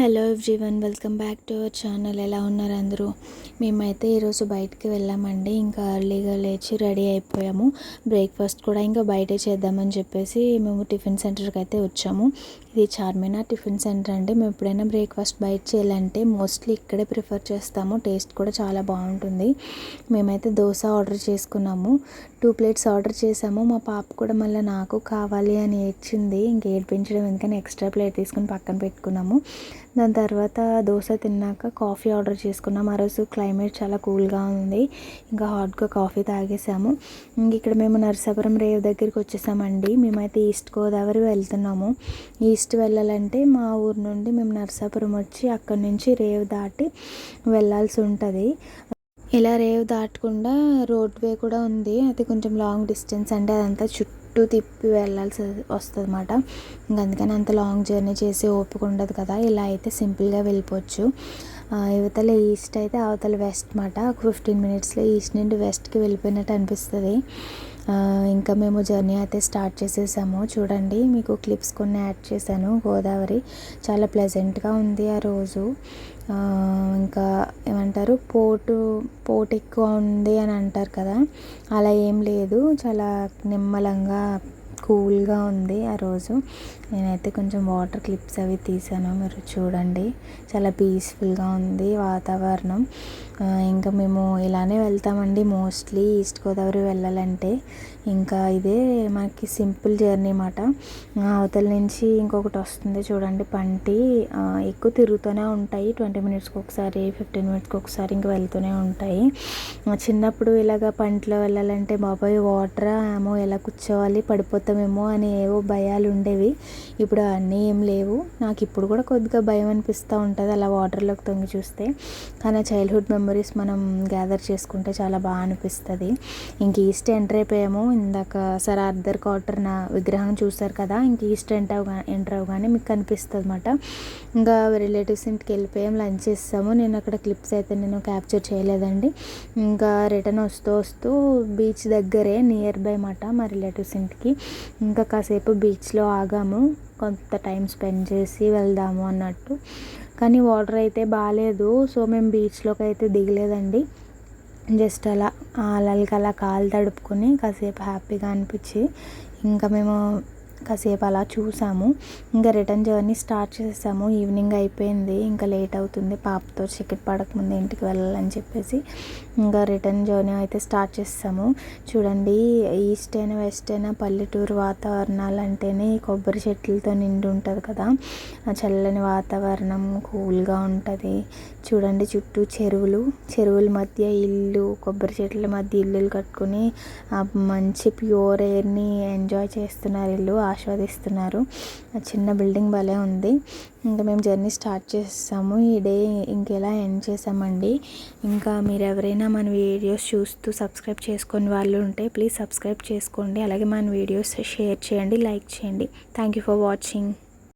Hello everyone welcome back to our channel ఎలా ఉన్నారు అందరూ? మేమైతే ఈరోజు బయటికి వెళ్ళామండి. ఇంకా ఎర్లీగా లేచి రెడీ అయిపోయాము. బ్రేక్ఫాస్ట్ కూడా ఇంకా బయటే చేద్దామని చెప్పేసి మేము టిఫిన్ సెంటర్కి అయితే వచ్చాము. ఇది చార్మినార్ టిఫిన్ సెంటర్ అండి. మేము ఎప్పుడైనా బ్రేక్ఫాస్ట్ బయట చేయాలంటే మోస్ట్లీ ఇక్కడే ప్రిఫర్ చేస్తాము. టేస్ట్ కూడా చాలా బాగుంటుంది. మేమైతే దోశ ఆర్డర్ చేసుకున్నాము. టూ ప్లేట్స్ ఆర్డర్ చేసాము. మా పాప కూడా మళ్ళీ నాకు కావాలి అని ఏడ్చింది. ఇంక ఏడ్పించడం ఎందుకని ఎక్స్ట్రా ప్లేట్ తీసుకుని పక్కన పెట్టుకున్నాము. దాని తర్వాత దోశ తిన్నాక కాఫీ ఆర్డర్ చేసుకున్నాం. ఆ రోజు క్లైమేట్ చాలా కూల్గా ఉంది. ఇంకా హాట్గా కాఫీ తాగేసాము. ఇంక ఇక్కడ మేము నరసాపురం రేవ్ దగ్గరికి వచ్చేసామండి. మేమైతే ఈస్ట్ గోదావరి వెళ్తున్నాము. ఈస్ట్ వెళ్ళాలంటే మా ఊరు నుండి మేము నరసాపురం వచ్చి అక్కడి నుంచి రేవ్ దాటి వెళ్ళాల్సి ఉంటుంది. ఇలా రేవ్ దాటకుండా రోడ్వే కూడా ఉంది. అది కొంచెం లాంగ్ డిస్టెన్స్ అంటే అదంతా చుట్టూ చుట్టూ తిప్పి వెళ్ళాల్సి వస్తుంది అనమాట ఇంకా అందుకని అంత లాంగ్ జర్నీ చేసి ఓపిక ఉండదు కదా. ఇలా అయితే సింపుల్గా వెళ్ళిపోవచ్చు. యువతల ఈస్ట్ అయితే అవతల వెస్ట్ అనమాట ఒక ఫిఫ్టీన్ మినిట్స్లో ఈస్ట్ నుండి వెస్ట్కి వెళ్ళిపోయినట్టు అనిపిస్తుంది. ఇంకా మేము జర్నీ అయితే స్టార్ట్ చేసేసాము. చూడండి మీకు క్లిప్స్ కొన్ని యాడ్ చేశాను. గోదావరి చాలా ప్లెజెంట్గా ఉంది ఆ రోజు. ఇంకా ఏమంటారు పోటు పోటు ఎక్కువ ఉంది అని అంటారు కదా అలా ఏం లేదు. చాలా నిమ్మలంగా కూల్గా ఉంది ఆ రోజు. నేనైతే కొంచెం వాటర్ క్లిప్స్ అవి తీసాను మీరు చూడండి. చాలా పీస్ఫుల్గా ఉంది వాతావరణం. ఇంకా మేము ఇలానే వెళ్తామండి మోస్ట్లీ ఈస్ట్ గోదావరి వెళ్ళాలంటే. ఇంకా ఇదే మనకి సింపుల్ జర్నీ అన్నమాట. అవతల నుంచి ఇంకొకటి వస్తుంది చూడండి పంటి. ఎక్కువ తిరుగుతూనే ఉంటాయి. ట్వంటీ మినిట్స్కి ఒకసారి ఫిఫ్టీన్ మినిట్స్కి ఒకసారి ఇంకా వెళ్తూనే ఉంటాయి. చిన్నప్పుడు ఇలాగ పంటలో వెళ్ళాలంటే బాబాయ్ వాటర్ ఏమో ఎలా కూర్చోవాలి చేస్తామేమో అని ఏవో భయాలు ఉండేవి ఇప్పుడు అన్నీ ఏం లేవు. నాకు ఇప్పుడు కూడా కొద్దిగా భయం అనిపిస్తూ ఉంటుంది అలా వాటర్లోకి తొంగి చూస్తే. కానీ చైల్డ్హుడ్ మెమరీస్ మనం గ్యాదర్ చేసుకుంటే చాలా బాగా అనిపిస్తుంది. ఇంక ఈస్ట్ ఎంటర్ అయిపోయాము. ఇందాక సర్ ఆర్థర్ కాటర్ నా విగ్రహం చూశారు కదా ఇంక ఈస్ట్ ఎంటర్ ఎంటర్ అవగానే మీకు కనిపిస్తుంది అనమాట ఇంకా రిలేటివ్స్ ఇంటికి వెళ్ళిపోయాం లంచ్ చేస్తాము నేను అక్కడ క్లిప్స్ అయితే నేను క్యాప్చర్ చేయలేదండి. ఇంకా రిటర్న్ వస్తూ వస్తూ బీచ్ దగ్గరే నియర్ బై మాట మా రిలేటివ్స్ ఇంటికి. ఇంకా కాసేపు బీచ్లో ఆగాము. కొంత టైం స్పెండ్ చేసి వెళ్దాము అన్నట్టు. కానీ వాటర్ అయితే బాగాలేదు. సో మేము బీచ్లోకి అయితే దిగలేదండి. జస్ట్ అలా అలలకి అలా కాలు తడుపుకొని కాసేపు హ్యాపీగా అనిపించి ఇంకా మేము కాసేపు అలా చూసాము. ఇంకా రిటర్న్ జర్నీ స్టార్ట్ చేసాము. ఈవినింగ్ అయిపోయింది. ఇంకా లేట్ అవుతుంది. పాపతో చికెట్ పడకముందు ఇంటికి వెళ్ళాలని చెప్పేసి ఇంకా రిటర్న్ జర్నీ అయితే స్టార్ట్ చేస్తాము చూడండి ఈస్ట్ అయినా వెస్ట్ అయినా పల్లెటూరు వాతావరణాలు అంటేనే కొబ్బరి చెట్లతో నిండి ఉంటుంది కదా. చల్లని వాతావరణం కూల్గా ఉంటుంది. చూడండి చుట్టూ చెరువులు. చెరువుల మధ్య ఇల్లు కొబ్బరి చెట్ల మధ్య ఇల్లులు కట్టుకుని మంచి ప్యూర్ ఎయిర్ని ఎంజాయ్ చేస్తున్నారు ఇల్లు. ఆస్వాదిస్తున్నారు చిన్న బిల్డింగ్ భలే ఉంది. ఇంకా మేము జర్నీ స్టార్ట్ చేస్తాము. ఈ డే ఇంకెలా ఎండ్ చేసామండి? ఇంకా మీరు ఎవరైనా మన వీడియోస్ చూస్తూ సబ్స్క్రైబ్ చేసుకొని వాళ్ళు ఉంటే ప్లీజ్ సబ్స్క్రైబ్ చేసుకోండి. అలాగే మన వీడియోస్ షేర్ చేయండి లైక్ చేయండి. Thank you for watching